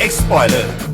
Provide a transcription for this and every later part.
ex-spoiler.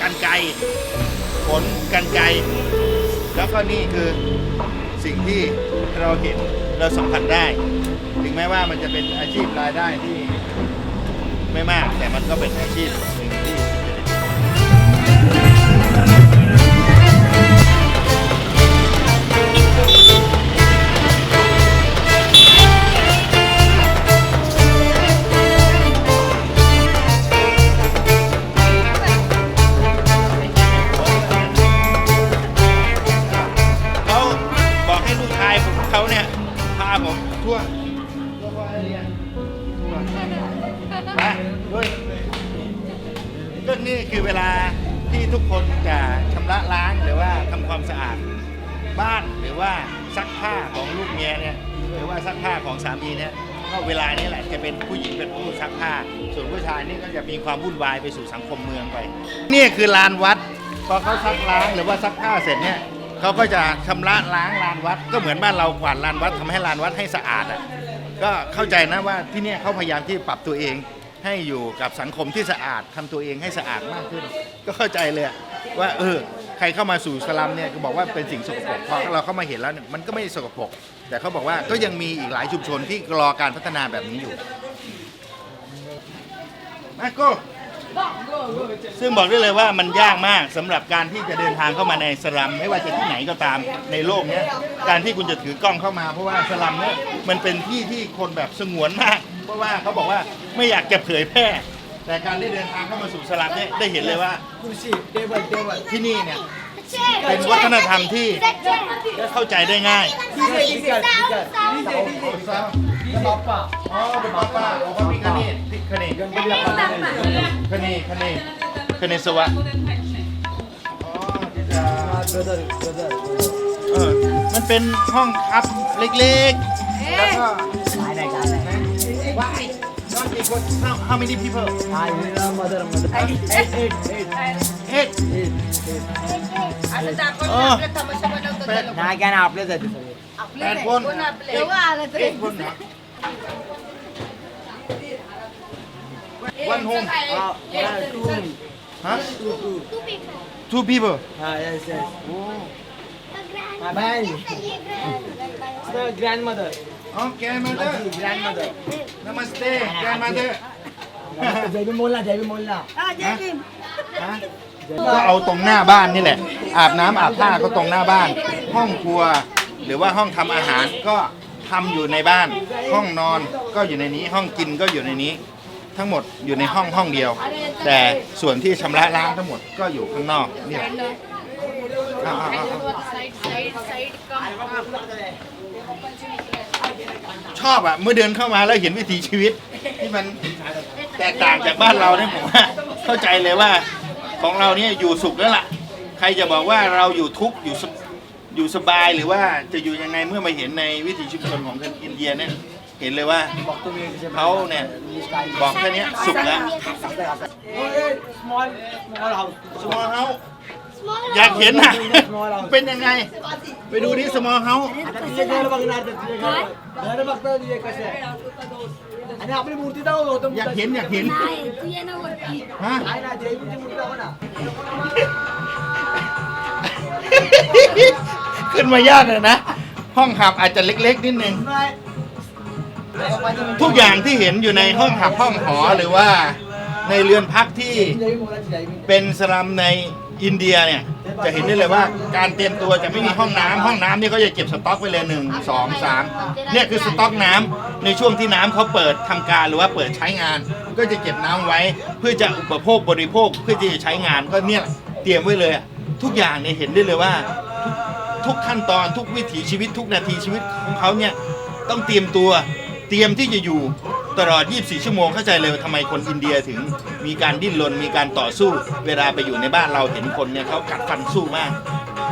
กันไกรขนกันไกแล้วก็นี่คือสิ่งที่เราเห็นเราสัมผัสได้ ถึงแม้ว่ามันจะเป็นอาชีพรายได้ที่ไม่มากแต่มันก็เป็นอาชีพ บ้านหรือว่าซักผ้าของลูกเมียเนี่ยหรือว่าซักผ้าของสามีเนี่ยก็เวลานี้แหละจะเป็นผู้หญิงเป็นผู้ซักผ้า ส่วนผู้ชายนี่ก็จะมีความวุ่นวายไปสู่สังคมเมืองไป นี่คือลานวัดพอเขาซักล้างหรือว่าซักผ้าเสร็จเนี่ยเขาก็จะชำระล้างลานวัด ก็เหมือนบ้านเรากวาดลานวัดทำให้ลานวัดให้สะอาดอะก็เข้าใจนะว่าที่นี่เขาพยายามที่ปรับตัวเองให้อยู่กับสังคมที่สะอาดทำตัวเองให้สะอาดมากขึ้น ก็เข้าใจเลยว่าเออ ใครเข้ามาสู่สลัมเนี่ยก็บอกว่าเป็นสิ่งสกปรกพอเราเข้ามาเห็นแล้วเนี่ยมันก็ไม่สกปรกแต่เขาบอกว่าก็ยังมีอีกหลายชุมชนที่รอการพัฒนาแบบนี้อยู่มาโกซึ่งบอกได้เลยว่ามันยากมากสำหรับการที่จะเดินทางเข้ามาในสลัม ไม่ว่าจะที่ไหนก็ตามในโลกเนี้ยการที่คุณจะถือกล้องเข้ามา เพราะว่าสลัมเนี่ยมันเป็นที่ที่คนแบบสงวนมาก เพราะว่าเขาบอกว่าไม่อยากจะเผยแพร่ แต่การได้เดินทางเข้ามาสู่สลัมเนี่ยได้เห็นเลยว่า Kursi, เดวิดเดวิดที่นี่เนี่ยเป็นวัฒนธรรมที่เข้าใจได้ง่าย DJ, DJ, DJ. DJ, Papa. อ๋อเป็นป้าป้าของพระพิฆเนศพิฆเนศ Yang bilang pada dia. คเนคเนคเนสวะ Ah, brother, brother. เออ มันเป็นห้องพับเล็กๆ แล้วก็ Wah, one, eight, one. Now, how many people? I love mother, mother. Eight, eight, eight, eight, eight, eight, eight. नाही काय ना आपलेच आहेत सगळे And one. Eight, one now. One home. हा, हा, two room. Huh? Two, two. Two people. हा, yes, yes. Oh. My grandmother. The grandmother. Huh? To to Two people. हा yes yes bye grand Okay, mother. Grand mother Namaste, grandmother. जयबी मोलना जयबी मोलना ฮะก็เอาตรงหน้าบ้านนี่แหละ อาบน้ำอาบท่าก็ตรงหน้าบ้าน ห้องครัว หรือว่าห้องทำอาหารก็ทำอยู่ในบ้าน ห้องนอนก็อยู่ในนี้ ห้องกินก็อยู่ในนี้ ทั้งหมดอยู่ในห้องห้องเดียว แต่ส่วนที่ชำระล้างทั้งหมดก็อยู่ข้างนอกนี่แหละอ่าๆๆ side side side कम. ๆ ชอบอะ เมื่อเดินเข้ามาแล้วเห็นวิถีชีวิตที่มันแตกต่างจากบ้านเราเนี่ยผมว่าเข้าใจเลยว่าของเราเนี่ยอยู่สุขแล้วล่ะ ใครจะบอกว่าเราอยู่ทุกข์อยู่อยู่สบายหรือว่าจะอยู่ยังไงเมื่อมาเห็นในวิถีชีวิตของคนอินเดียเนี่ยเห็นเลยว่าเขาเนี่ยบอกแค่นี้สุขแล้ว อลเฮาอยากเห็นอะเป็นยังไง ไปดูนี่สมอลเฮา आता तिचे घर बघणार तर तिचे घर घर बघता तिचे कसे आहे आणि आपली मूर्ती दाखव गौतम อยากเห็นอยากเห็นฮะ काय ना देवीची मूर्ती दाखव ना ขึ้นมายากเลยนะ ห้องหับอาจจะเล็กๆนิดนึง नाही ทุกอย่างที่เห็นอยู่ในห้องหับห้องหอหรือว่าในเรือนพักที่ देवी मोलाची देवी เป็นสลัมใน อินเดียเนี่ยจะเห็นได้เลยว่าการเตรียมตัวจะไม่มีห้องน้ำห้องน้ำนี่เขาจะเก็บสต็อกไว้เลยหนึ่งสองสามเนี่ยคือสต็อกน้ำในช่วงที่น้ำเขาเปิดทำการหรือว่าเปิดใช้งาน ก็จะเก็บน้ำไว้เพื่อจะอุปโภคบริโภคเพื่อที่จะใช้งานก็เนี่ยเตรียมไว้เลยทุกอย่างเนี่ยเห็นได้เลยว่าทุกขั้นตอนทุกวิถีชีวิตทุกนาทีชีวิตของเขาเนี่ยต้องเตรียมตัวเตรียมที่จะอยู่ ตลอด 24 ชั่วโมงเข้าใจเลยว่าทำไมคนอินเดียถึงมีการดิ้นรนมีการต่อสู้ เวลาไปอยู่ในบ้านเราเห็นคนเนี่ยเขากัดฟันสู้มาก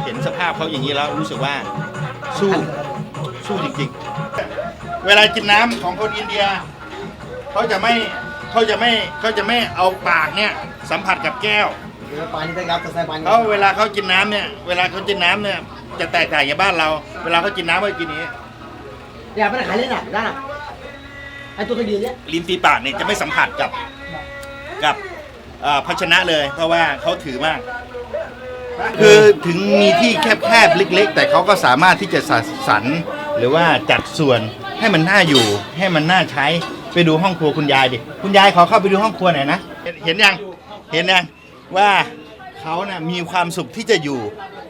เห็นสภาพเขาอย่างนี้แล้วรู้สึกว่าสู้สู้จริงๆ เวลากินน้ำของคนอินเดียเขาจะไม่เขาจะไม่เขาจะไม่เอาปากเนี่ยสัมผัสกับแก้ว ये पानी तक आप तस्वीर पानी เขาเวลาเขากินน้ำเนี่ย เวลาเขากินน้ำเนี่ย จะแตกต่างจากบ้านเรา เวลาเขากินน้ำเขากินอย่างนี้ ये आपने खा लेना ไอตัวกระยืนเนี่ยริมฝีปากเนี่ยจะไม่สัมผัสกับกับภาชนะเลย เพราะว่าเขาถือมาก คือถึงมีที่แคบๆเล็ก ๆ แต่เขาก็สามารถที่จะสรสรหรือว่าจัดส่วนให้มันน่าอยู่ ให้มันน่าใช้ไปดูห้องครัวคุณยายดิคุณยายขอเข้าไปดูห้องครัวหน่อยนะเห็นยังเห็นยังว่าเขาน่ะมีความสุขที่จะอยู่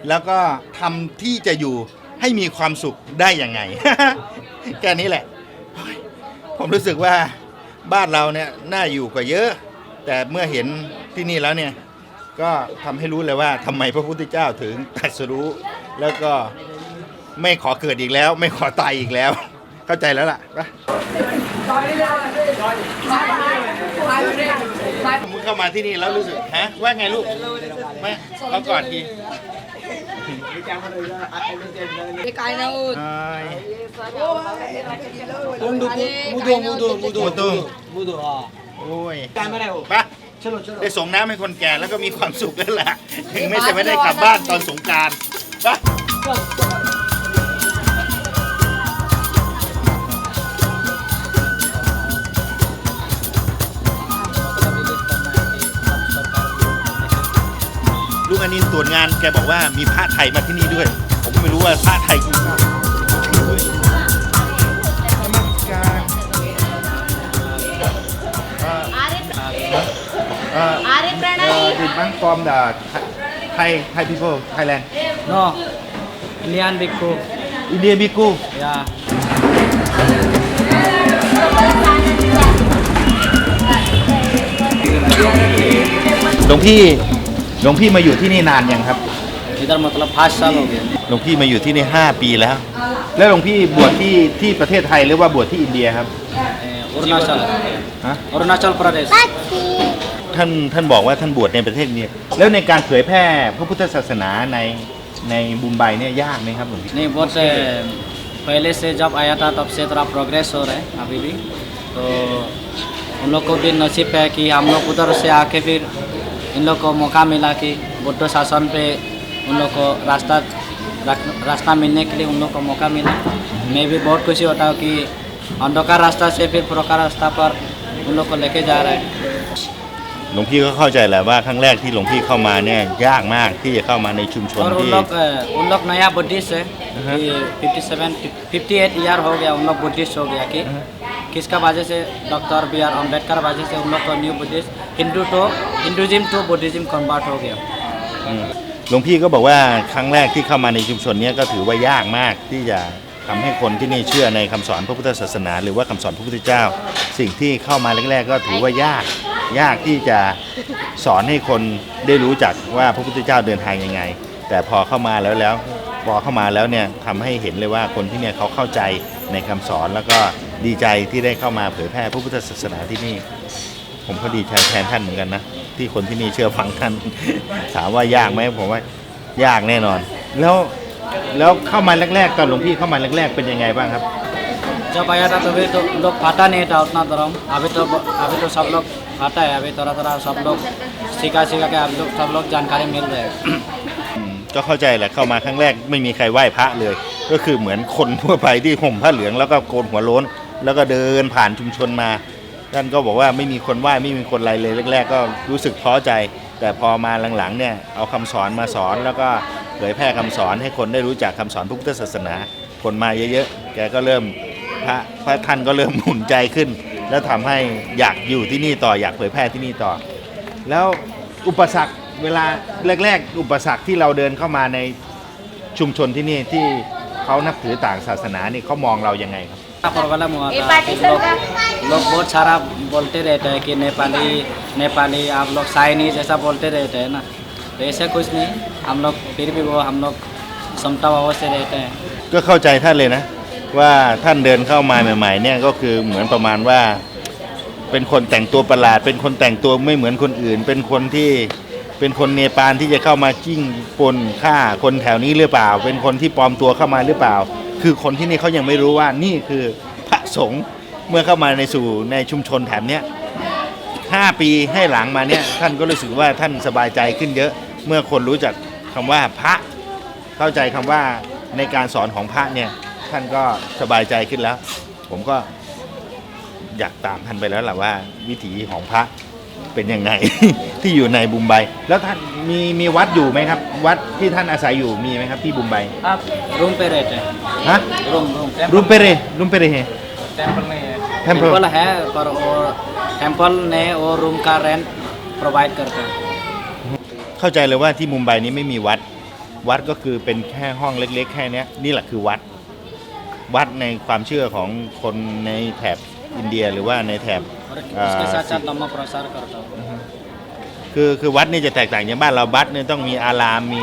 แล้วก็ทำที่จะอยู่ให้มีความสุขได้ยังไง แค่นี้แหละ ผมรู้สึกว่าบ้านเราเนี่ยน่าอยู่กว่าเยอะ แต่เมื่อเห็นที่นี่แล้วเนี่ยก็ทำให้รู้เลยว่าทำไมพระพุทธเจ้าถึงตรัสรู้ แล้วก็ไม่ขอเกิดอีกแล้ว ไม่ขอตายอีกแล้ว เข้าใจแล้วล่ะไปมึงเข้ามาที่นี่แล้วรู้สึกฮะว่าไงลูกไม่เขาก่อนที มุดูมุดูมุดูตุ้งมุดูอะโอ้ยการไม่ได้โอ้ปะได้ส่งน้ำให้คนแก่แล้วก็มีความสุขแล้วละถึงไม่ใช่ไม่ได้กลับบ้านตอนสงการปะ งอันนี้ตรวจงานแกบอกว่ามีพระไทยมาที่นี่ด้วย ผมก็ไม่รู้ว่าพระไทยคือพระอาริปราน Did man from the Thai Thai people Thailand No, Indian Bhikkhu. India Biku Yeah. Đồng Phi หลวงพี่มาอยู่ที่นี่นานยังครับ इधर मतलब पाँच साल हो गया หลวงพี่มาอยู่ที่นี่ 5 ปีแล้ว แล้วหลวงพี่บวชที่ที่ประเทศไทยหรือว่าบวชที่อินเดียครับ ए, अरुणाचल ฮะ अरुणाचल प्रदेश ท่านท่านบอกว่าท่านบวชในประเทศอินเดียแล้วในการเผยแพร่พระพุทธศาสนาในในบุมไบเนี่ยยากไหมครับหลวงพี่ नहीं बहुत से पहले से जब आया था तब से थोड़ा प्रोग्रेस हो रहा है अभी भी तो उन लोग को भी नसीब है कि हम लोग उधर से आके फिर इन लोग को मौका मिला कि बुद्ध शासन पे उन लोग को रास्ता रख- रास्ता मिलने के लिए उन लोग को मौका मिला मैं भी बहुत खुशी होता हूँ कि अंधकार रास्ता से फिर प्रकार रास्ता पर उन लोग को लेके जा रहा है หลวงพี่ก็เข้าใจแหละว่าครั้งแรกที่หลวงพี่เข้ามาเนี่ยยากมากที่จะเข้ามาในชุมชน और उन ที่ लोग अ, उन लोग नया बुद्धिस्ट है हाँ। Fifty seven fifty eight year हो गया उन लोग बुद्धिस्ट हो गया कि किसका वजह से डॉक्टर बी आर अम्बेडकर वजह से उन लोग को new Buddhist Hindu to Hinduism to Buddhism convert โอเคหลวงพี่ก็บอกว่าครั้งแรกที่เข้ามาในชุมชนนี้ก็ถือว่ายากมากที่จะทำให้คนที่นี่เชื่อในคำสอนพระพุทธศาสนา หรือว่าคำสอนพระพุทธเจ้า สิ่งที่เข้ามาแรกๆ ก็ถือว่ายากยากที่จะสอนให้คนได้รู้จักว่าพระพุทธเจ้าเดินทางยังไง แต่พอเข้ามาแล้วแล้วพอเข้ามาแล้วเนี่ยทำให้เห็นเลยว่าคนที่เนี่ยเขาเข้าใจในคำสอนแล้วก็ดีใจที่ได้เข้ามาเผยแพร่พระพุทธศาสนาที่นี่ ผมก็ดีใจแทนท่านเหมือนกันนะ ที่คนที่นี่เชื่อฟังท่าน ถามว่ายากไหมผมว่ายากแน่นอน แล้วแล้วเข้ามาแรกๆตอนหลวงพี่เข้ามาแรกๆเป็นยังไงบ้างครับ जब आया था तभी तो लोग फाटा नहीं था उतना धर्म अभी तो अभी तो सब लोग फाटा है अभी थोड़ा थोड़ा सब लोग सीखा सीखा के अब लोग सब लोग जानकारी मिल रहे हैं อืมก็เข้าใจแหละเข้ามาครั้งแรกไม่มีใครไหว้พระเลย ก็คือเหมือนคนทั่วไปที่ห่มผ้าเหลืองแล้วก็โกนหัวโล้น แล้วก็เดินผ่านชุมชนมา ท่านก็บอกว่าไม่มีคนไหว้ไม่มีคนอะไรเลยแรก ๆ ก็รู้สึกท้อใจ แต่พอมาหลังๆเนี่ยเอาคำสอนมาสอนแล้วก็เผยแพร่คำสอนให้คนได้รู้จักคำสอนพุทธศาสนา คนมาเยอะๆ แกก็เริ่มพระพระท่านก็เริ่มหมุนใจขึ้น แล้วทำให้อยากอยู่ที่นี่ต่ออยากเผยแพร่ที่นี่ต่อ แล้วอุปสรรคเวลาแรก ๆ อุปสรรคที่เราเดินเข้ามาในชุมชนที่นี่ที่เขานับถือต่างศาสนานี่เขามองเรายังไงครับ प्रॉब्लम हुआ ये था पार्टी कि लोग सरकार- लोग बहुत सारा बोलते रहते हैं कि नेपाली नेपाली आप लोग साइनीज ऐसा बोलते रहते हैं ना तो ऐसा कुछ नहीं हम लोग फिर भी वो हम लोग समता भाव से रहते हैं ก็เข้าใจท่านเลยนะ ว่าท่านเดินเข้ามาใหม่ๆเนี่ยก็คือเหมือนประมาณว่า เป็นคนแต่งตัวประหลาด เป็นคนแต่งตัวไม่เหมือนคนอื่น เป็นคนที่เป็นคนเนปาลที่จะเข้ามาจิ้งปนฆ่าคนแถวนี้หรือเปล่า เป็นคนที่ปลอมตัวเข้ามาหรือเปล่า คือคนที่นี่เขายังไม่รู้ว่านี่คือพระสงฆ์เมื่อเข้ามาในสู่ในชุมชนแถบเนี้ยห้าปีให้หลังมาเนี่ยท่านก็รู้สึกว่าท่านสบายใจขึ้นเยอะ เมื่อคนรู้จักคำว่าพระเข้าใจคำว่าในการสอนของพระเนี่ยท่านก็สบายใจขึ้นแล้ว ผมก็อยากตามท่านไปแล้วแหละว่า วิถีของพระเป็นยังไง ที่อยู่ในบุมไบแล้วท่านมีมีวัดอยู่ไหมครับ วัดที่ท่านอาศัยอยู่มีไหมครับที่บุมไบ आप रूम पे रहते हैं ฮะ रूम रूम รุมเปเรรุมเปเรเฮ टेम्पल नहीं है Temple? टेम्पल है पर वो टेम्पल ने वो रूम का रेंट प्रोवाइड करते हैं เข้าใจเลยว่าที่มุมไบนี้ไม่มีวัด วัดก็คือเป็นแค่ห้องเล็ก ๆ แค่เนี้ยนี่แหละคือวัด วัดในความเชื่อของคนในแถบอินเดียหรือว่าในแถบ और आ, उसके साथ साथ सी- धम्म प्रसार करता हूँ คือคือวัดนี่จะแตกต่างจากบ้านเราวัดเนี่ยต้องมีอารามมี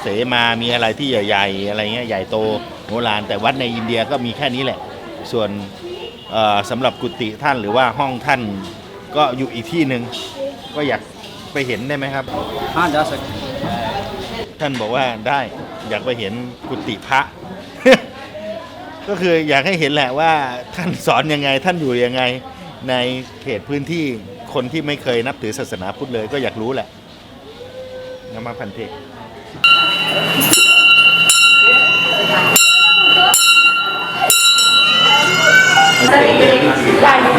เสมา มีอะไรที่ใหญ่ๆอะไรเงี้ยใหญ่โตโบราณแต่วัดในอินเดียก็มีแค่นี้แหละ ส่วนสำหรับกุฏิท่านหรือว่าห้องท่านก็อยู่อีกที่หนึ่งก็อยากไปเห็นได้ไหมครับท่านจะสัท่านบอกว่าได้อยากไปเห็นกุฏิพระ ก็คืออยากให้เห็นแหละว่าท่านสอนยังไงท่านอยู่ยังไงในเขตพื้นที่ คนที่ไม่เคยนับถือศาสนาพุทธเลยก็อยากรู้แหละนำมาพันเทกเจ้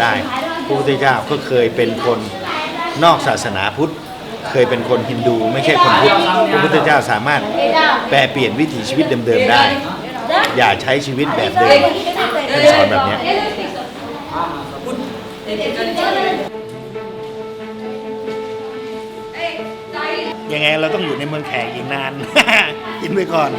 ได้พระพุทธเจ้าก็เคยเป็นคนนอกศาสนาพุทธ เคยเป็นคนฮินดู ไม่ใช่คนพุทธพระพุทธเจ้าสามารถแปลเปลี่ยนวิถีชีวิตเดิมๆได้ อย่าใช้ชีวิตแบบเดิมท่านสอนแบบเนี้ยยังไงเราต้องอยู่ในเมืองแขกอีกนาน กินไปก่อน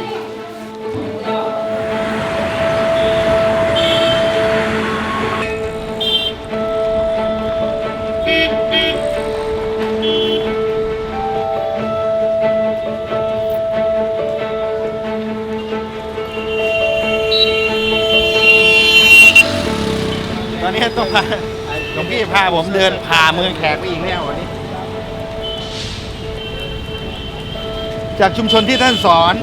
ตอนนี้ต้องพาหลวงพี่พาผมเดินผ่าเมืองแขกไปอีกแล้ววันนี้ จากชุมชนที่ท่านสอน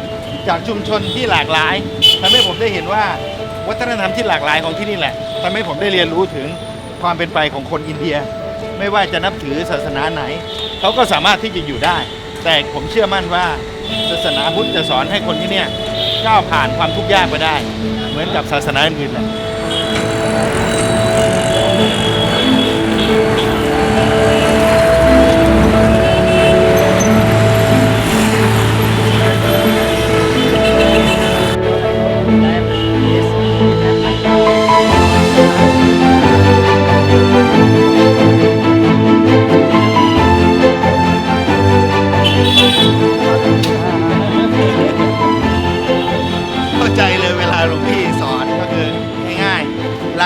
จากชุมชนที่หลากหลายทำให้ผมได้เห็นว่าวัฒนธรรมที่หลากหลายของที่นี่แหละทำให้ผมได้เรียนรู้ถึงความเป็นไปของคนอินเดีย ไม่ว่าจะนับถือศาสนาไหน เขาก็สามารถที่จะอยู่ได้ แต่ผมเชื่อมั่นว่าศาสนาพุทธจะสอนให้คนที่เนี่ยก้าวผ่านความทุกข์ยากไปได้ เหมือนกับศาสนาอื่นๆ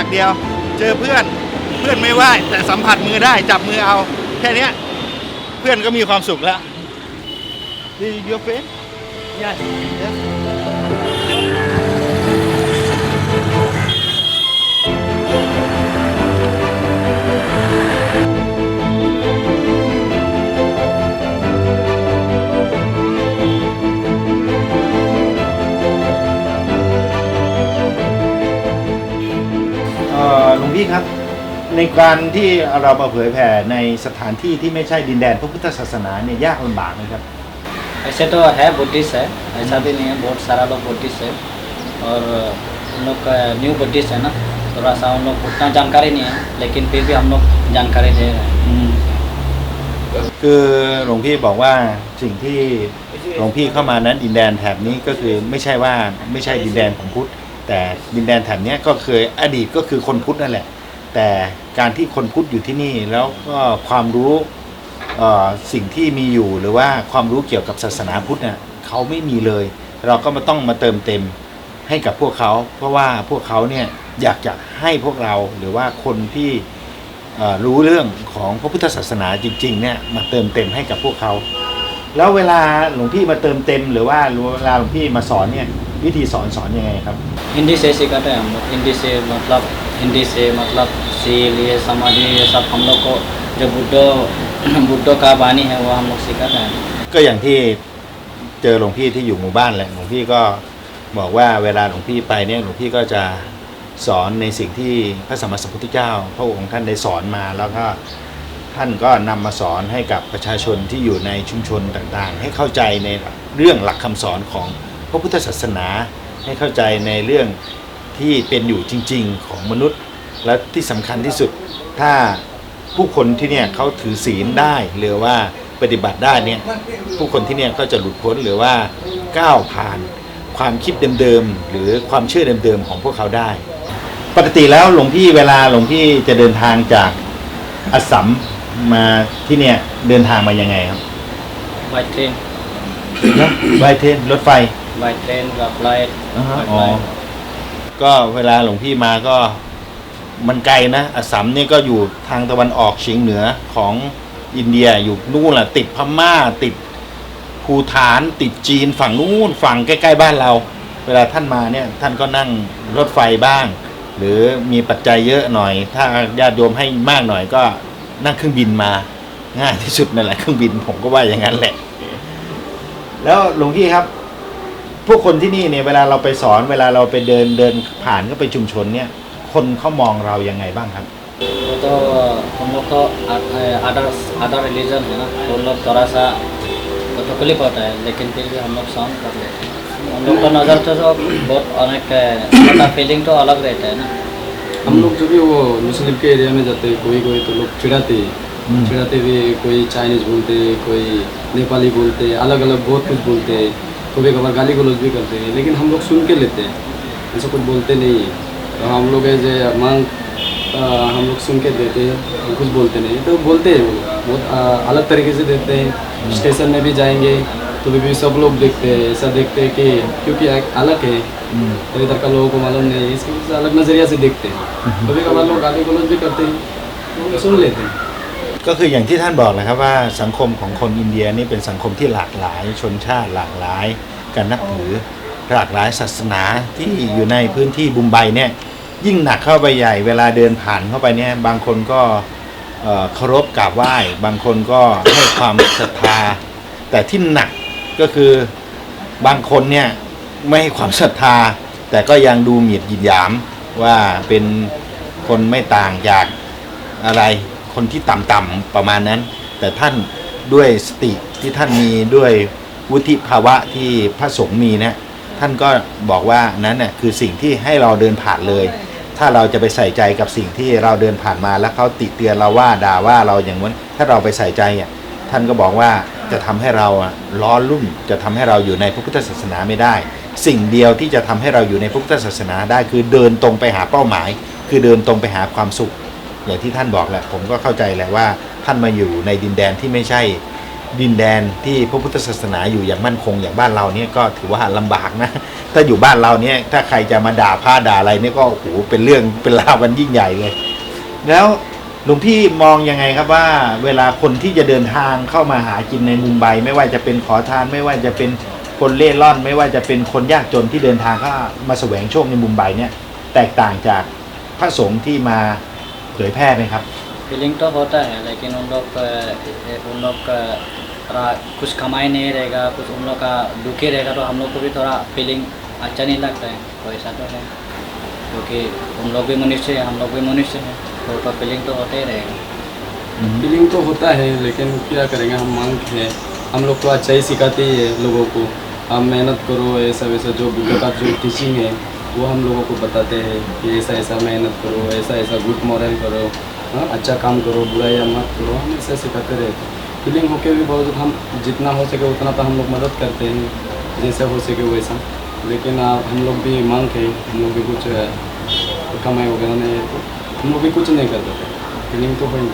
ากเดียว เจอเพื่อนเพื่อนไม่ไหวแต่สัมผัสมือได้จับมือเอา แค่นี้เพื่อนก็มีความสุขแล้ว Do your friend? Yes. yes. พี่ครับ ในการที่เรามาเผยแผ่ในสถานที่ที่ไม่ใช่ดินแดนพระพุทธศาสนาเนี่ยยากลำบากไหมครับ ऐसे तो है बुद्धिस्ट है ऐसा भी नहीं है बहुत सारा लोग बुद्धिस्ट है और उन लोग का न्यू बुद्धिस्ट है ना थोड़ा सा उन लोग को उतना जानकारी नहीं है लेकिन फिर भी हम लोग जानकारी दे रहे हैं คือหลวงพี่บอกว่าสิ่งที่หลวงพี่เข้ามานั้นดินแดนแถบนี้ก็คือไม่ใช่ว่าไม่ใช่ดินแดนของพุทธ แต่ดินแดนแถบนี้ก็เคยอดีตก็คือคนพุทธนั่นแหละ แต่การที่คนพุทธอยู่ที่นี่แล้วก็ความรู้สิ่งที่มีอยู่หรือว่าความรู้เกี่ยวกับศาสนาพุทธเนี่ยเขาไม่มีเลย เราก็มาต้องมาเติมเต็มให้กับพวกเขา เพราะว่าพวกเขาเนี่ยอยากจะให้พวกเราหรือว่าคนที่รู้เรื่องของพระพุทธศาสนาจริงๆเนี่ยมาเติมเต็มให้กับพวกเขา แล้วเวลาหลวงพี่มาเติมเต็ม หรือว่าเวลาหลวงพี่มาสอนเนี่ย วิธีสอนสอนยังไงครับ हिंदी से सिखाते हैं हम लोग हिंदी से मतलब हिंदी से मतलब सील ये समाधि ये सब हम लोग को जो बुद्धो बुद्धों का वाणी है वो हम लोग सिखाते हैं ก็อย่างที่เจอหลวงพี่ที่อยู่หมู่บ้านแหละหลวงพี่ก็บอกว่าเวลาหลวงพี่ไปเนี่ยหลวงพี่ก็จะสอนในสิ่งที่พระสัมมาสัมพุทธเจ้า พระองค์ท่านได้สอนมาแล้วก็ท่านก็นำมาสอนให้กับประชาชนที่อยู่ในชุมชนต่างๆ ให้เข้าใจในเรื่องหลักคำสอนของพ ระพุทธศาสนาให้เข้าใจในเรื่องที่เป็นอยู่จริง ๆ ของมนุษย์ และที่สำคัญที่สุดถ้าผู้คนที่เนี่ยเขาถือศีลได้หรือว่าปฏิบัติได้เนี่ยผู้คนที่เนี่ยก็จะหลุดพ้นหรือว่าก้าวผ่านความคิดเดิมๆหรือความเชื่อเดิมๆของพวกเขาได้ ปกติแล้วหลวงพี่เวลาหลวงพี่จะเดินทางจากอัสสัมมาที่เนี่ยเดินทางมายังไงครับ นะบายเทนรถไฟ by train or อ่าฮะ by อ๋อ flight ก็เวลาหลวงพี่มาก็มันไกลนะอัสสัมเนี่ยก็อยู่ทางตะวันออกเฉียงเหนือของอินเดียอยู่นู่นแหละติดพม่าติดภูฐาน ติดจีนฝั่งนู้นฝั่งใกล้ๆบ้านเรา เวลาท่านมาเนี่ยท่านก็นั่งรถไฟบ้าง หรือมีปัจจัยเยอะหน่อย ถ้าญาติโยมให้มากหน่อยก็นั่งเครื่องบินมา ง่ายที่สุดนั่นแหละเครื่องบินผมก็ว่าอย่างนั้นแหละ แล้วหลวงพี่ครับ พวกคนที่นี่เนี่ยเวลาเราไปสอนเวลาเราไปเดินเดินผ่านเข้าไปชุมชนเนี่ย คนเขามองเรายังไงบ้างครับ वो तो हम लोग को अदर अदर रिलीजन है ना तो उन लोग थोड़ा सा वो तकलीफ होता है लेकिन फिर भी हम लोग सहन कर लेते हैं हम लोग का नज़र तो जो बहुत अनेक मतलब फीलिंग तो अलग रहता है ना हम लोग जो भी वो मुस्लिम के एरिया में जाते हैं कोई कोई तो लोग चिढ़ाते हैं हम्म। चिढ़ाते हुए कोई चाइनीज बोलते हैं कोई नेपाली बोलते हैं अलग अलग बहुत कुछ बोलते हैं कभी कभार गाली गलौज भी करते हैं लेकिन हम लोग सुन के लेते हैं। ऐसा कुछ बोलते नहीं है। तो हम लोग ऐसे मांग हम लोग सुन के देते हैं हम कुछ बोलते नहीं। तो बोलते हैं वो बहुत आ, अलग तरीके से देते हैं। स्टेशन में भी जाएँगे तो भी सब लोग देखते हैं ऐसा देखते हैं कि क्योंकि अलग है। और इधर का लोगों को मालूम नहीं है इसकी वजह से अलग नज़रिया से देखते हैं। कभी कभार लोग गाली गलौज भी करते हैं तो सुन लेते हैं। ก็คืออย่างที่ท่านบอกนะครับว่าสังคมของคนอินเดียนี่เป็นสังคมที่หลากหลายชนชาติหลากหลายการนับถือหลากหลายศาสนาที่อยู่ในพื้นที่บุมไบเนี่ยยิ่งหนักเข้าไปใหญ่เวลาเดินผ่านเข้าไปเนี่ยบางคนก็เคารพกราบไหว้ บางคนก็ให้ความศรัทธา แต่ที่หนักก็คือบางคนเนี่ยไม่ให้ความศรัทธา แต่ก็ยังดูหมีดหยิดหยามว่าเป็นคนไม่ต่างจากอะไร คนที่ต่ำๆประมาณนั้น แต่ท่านด้วยสติที่ท่านมีด้วยวุฒิภาวะที่พระสงฆ์มีเนี่ยท่านก็บอกว่านั้นน่ะคือสิ่งที่ให้เราเดินผ่านเลย ถ้าเราจะไปใส่ใจกับสิ่งที่เราเดินผ่านมาแล้วเขาติเตือนเราว่าด่าว่าเราอย่างนั้นถ้าเราไปใส่ใจอะท่านก็บอกว่าจะทำให้เราล้อลุ่มจะทำให้เราอยู่ในพระพุทธศาสนาไม่ได้ สิ่งเดียวที่จะทำให้เราอยู่ในพระพุทธศาสนาได้ คือเดินตรงไปหาเป้าหมาย คือเดินตรงไปหาความสุข อย่างที่ท่านบอกแหละผมก็เข้าใจแหละว่าท่านมาอยู่ในดินแดนที่ไม่ใช่ดินแดนที่พระพุทธศาสนาอยู่อย่างมั่นคงอย่างบ้านเราเนี่ยก็ถือว่าลำบากนะ ถ้าอยู่บ้านเราเนี่ยถ้าใครจะมาด่าผ้าด่าอะไรเนี่ยก็โอ้โหเป็นเรื่องเป็นราวกันยิ่งใหญ่เลย แล้วหลวงพี่มองยังไงครับว่า เวลาคนที่จะเดินทางเข้ามาหากินในมุมไบไม่ว่าจะเป็นขอทานไม่ว่าจะเป็นคนเล่ร่อน ไม่ว่าจะเป็นคนยากจนที่เดินทางเข้ามาแสวงโชคในมุมไบเนี่ย แตกต่างจากพระสงฆ์ที่มา เผยแพร่ไหมครับ फीलिंग तो होता है लेकिन उन लोग अ, उन लोग का थोड़ा कुछ कमाई नहीं रहेगा कुछ उन लोग का दुखी रहेगा तो हम लोग को भी थोड़ा फीलिंग अच्छा नहीं लगता है तो ऐसा तो है क्योंकि उन लोग भी मनुष्य हैं हम लोग भी मनुष्य हैं तो तो फीलिंग तो होता ही रहेगा फीलिंग तो होता है लेकिन क्या करेंगे हम मांग हैं हम लोग को अच्छा ही सिखाते ही है लोगों को आप मेहनत करो ऐसा वैसा जो बुद्ध का जो टीचिंग है वो हम लोगों को बताते हैं कि ऐसा ऐसा मेहनत करो ऐसा ऐसा गुड मॉरल करो हाँ अच्छा काम करो बुराइयाँ मत करो हम ऐसा सिखाते रहते हैं फीलिंग होके भी बहुत हम जितना हो सके उतना तो हम लोग मदद करते हैं जैसे हो सके वैसा लेकिन आप हम लोग भी मांग है हम लोग भी कुछ अ, कमाई वगैरह नहीं है तो हम लोग भी कुछ नहीं कर देते फीलिंग तो होगी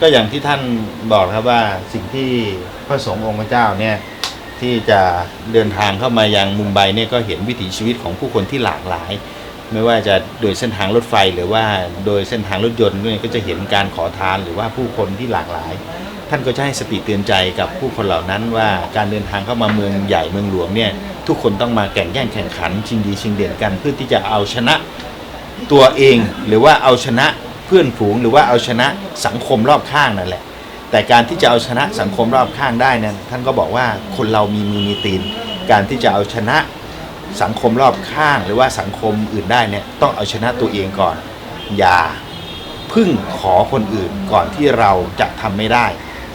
ก็อย่างที่ท่านบอกครับว่าสิ่งที่พระสงฆ์องค์พระเจ้าเนี่ย ที่จะเดินทางเข้ามายังมุมไบเนี่ยก็เห็นวิถีชีวิตของผู้คนที่หลากหลาย ไม่ว่าจะโดยเส้นทางรถไฟหรือว่าโดยเส้นทางรถยนต์เนี่ยก็จะเห็นการขอทานหรือว่าผู้คนที่หลากหลาย ท่านก็จะให้สติเตือนใจกับผู้คนเหล่านั้นว่าการเดินทางเข้ามาเมืองใหญ่เมืองหลวงเนี่ยทุกคนต้องมาแข่งแย่งแข่งขันชิงดีชิงเด่นกัน เพื่อที่จะเอาชนะตัวเอง หรือว่าเอาชนะเพื่อนฝูงหรือว่าเอาชนะสังคมรอบข้างนั่นแหละ แต่การที่จะเอาชนะสังคมรอบข้างได้นั้นท่านก็บอกว่าคนเรามีมือมีตีน การที่จะเอาชนะสังคมรอบข้างหรือว่าสังคมอื่นได้เนี่ยต้องเอาชนะตัวเองก่อน อย่าพึ่งขอคนอื่นก่อนที่เราจะทำไม่ได้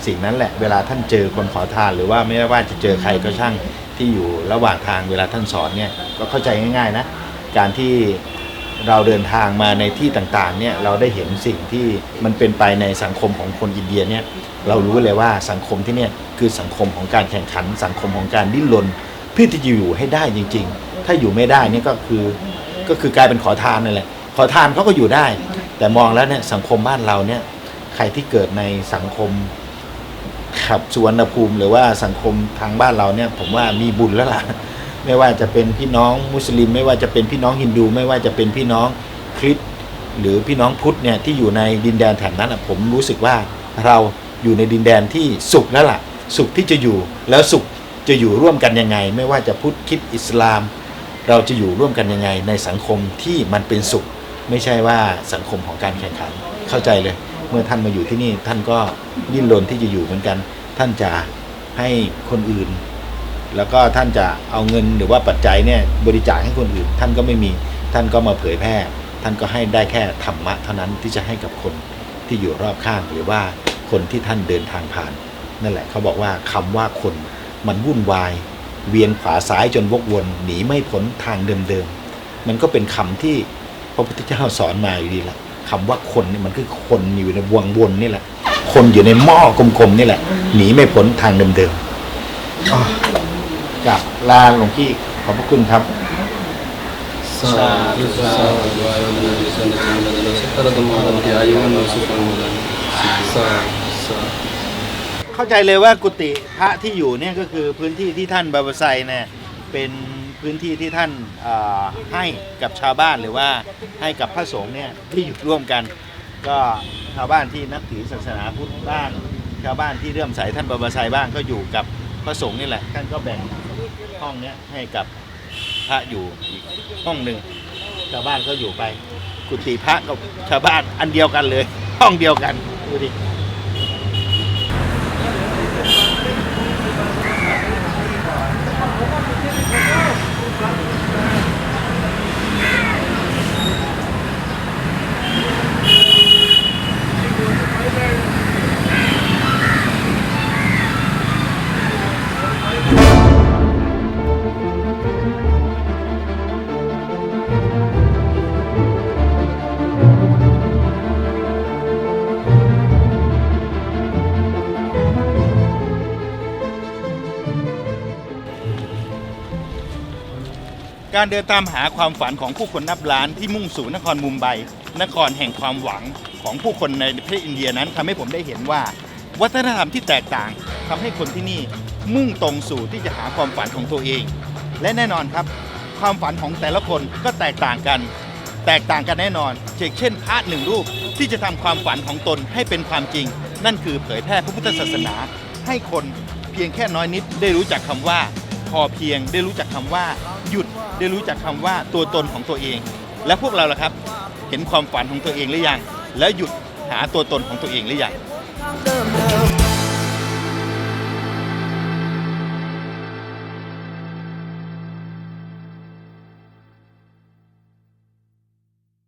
สิ่งนั้นแหละเวลาท่านเจอคนขอทาน หรือว่าไม่ว่าจะเจอใครก็ช่างที่อยู่ระหว่างทางเวลาท่านสอนเนี่ยก็เข้าใจง่ายๆนะการที่ เราเดินทางมาในที่ต่างๆเนี่ยเราได้เห็นสิ่งที่มันเป็นไปในสังคมของคนอินเดียเนี่ยเรารู้เลยว่าสังคมที่เนี่ยคือสังคมของการแข่งขัน สังคมของการดิ้นรนเพื่อที่จะอยู่ให้ได้จริง ๆ ถ้าอยู่ไม่ได้เนี่ยก็คือก็คือกลายเป็นขอทานนั่นแหละขอทานเขาก็อยู่ได้ แต่มองแล้วเนี่ยสังคมบ้านเราเนี่ยใครที่เกิดในสังคมขับสุวรรณภูมิ หรือว่าสังคมทางบ้านเราเนี่ยผมว่ามีบุญแล้วล่ะ ไม่ว่าจะเป็นพี่น้องมุสลิม ไม่ว่าจะเป็นพี่น้องฮินดู ไม่ว่าจะเป็นพี่น้องคริสต์หรือพี่น้องพุทธเนี่ยที่อยู่ในดินแดนแถบนั้นผมรู้สึกว่าเราอยู่ในดินแดนที่สุขแล้วล่ะ สุขที่จะอยู่แล้วสุขจะอยู่ร่วมกันยังไง ไม่ว่าจะพุทธคริดอิสลาม เราจะอยู่ร่วมกันยังไง ในสังคมที่มันเป็นสุข ไม่ใช่ว่าสังคมของการแข่งขันเข้าใจเลย เมื่อท่านมาอยู่ที่นี่ท่านก็ดิ้นรนที่จะอยู่เหมือนกัน ท่านจะให้คนอื่น แล้วก็ท่านจะเอาเงินหรือว่าปัจจัยเนี่ยบริจาคให้คนอื่น ท่านก็ไม่มีท่านก็มาเผยแพร่ ท่านก็ให้ได้แค่ธรรมะเท่านั้นที่จะให้กับคนที่อยู่รอบข้างหรือว่าคนที่ท่านเดินทางผ่าน นั่นแหละเขาบอกว่าคำว่าคนมันวุ่นวาย เวียนขวาซ้ายจนวกวนหนีไม่พ้นทางเดิมๆมันก็เป็นคำที่พระพุทธเจ้าสอนมาอยู่ดีละคำว่าคนนี่มันคือคนอยู่ในวงวนนี่แหละ คนอยู่ในหม้อกลมๆนี่แหละหนีไม่พ้นทางเดิมๆ กับลาหลวงพี่ขอบพระคุณครับเข้าใจเลยว่ากุฏิพระที่อยู่เนี่ยก็คือพื้นที่ที่ท่านบาบาไซเนี่ยเป็นพื้นที่ที่ท่านเอ่อให้กับชาวบ้านหรือว่าให้กับพระสงฆ์เนี่ยที่อยู่ร่วมกัน ก็ชาวบ้านที่นับถือศาสนาพุทธบ้างชาวบ้านที่เรื่อมใสท่านบาบาไซบ้างก็อยู่กับพระสงฆ์นี่แหละท่านก็แบ่ง ห้องเนี้ยให้กับพระอยู่อีกห้องหนึ่งชาวบ้านก็อยู่ไป กุฏิพระกับชาวบ้านอันเดียวกันเลย ห้องเดียวกันดูดิ การเดินตามหาความฝันของผู้คนนับล้านที่มุ่งสู่นครมุมไบ นครแห่งความหวังของผู้คนในประเทศอินเดียนั้นทำให้ผมได้เห็นว่า วัฒนธรรมที่แตกต่างทำให้คนที่นี่มุ่งตรงสู่ที่จะหาความฝันของตัวเอง และแน่นอนครับ ความฝันของแต่ละคนก็แตกต่างกัน แตกต่างกันแน่นอนเช่นเช่นพระหนึ่งรูปที่จะทำความฝันของตนให้เป็นความจริง นั่นคือเผยแพร่พระพุทธศาสนา ให้คนเพียงแค่น้อยนิดได้รู้จักคำว่า พอเพียง ได้รู้จักคำว่าหยุดได้รู้จักคำว่าตัวตนของตัวเอง และพวกเราล่ะครับ เห็นความฝันของตัวเองหรือยัง แล้วหยุดหาตัวตนของตัวเองหรือยัง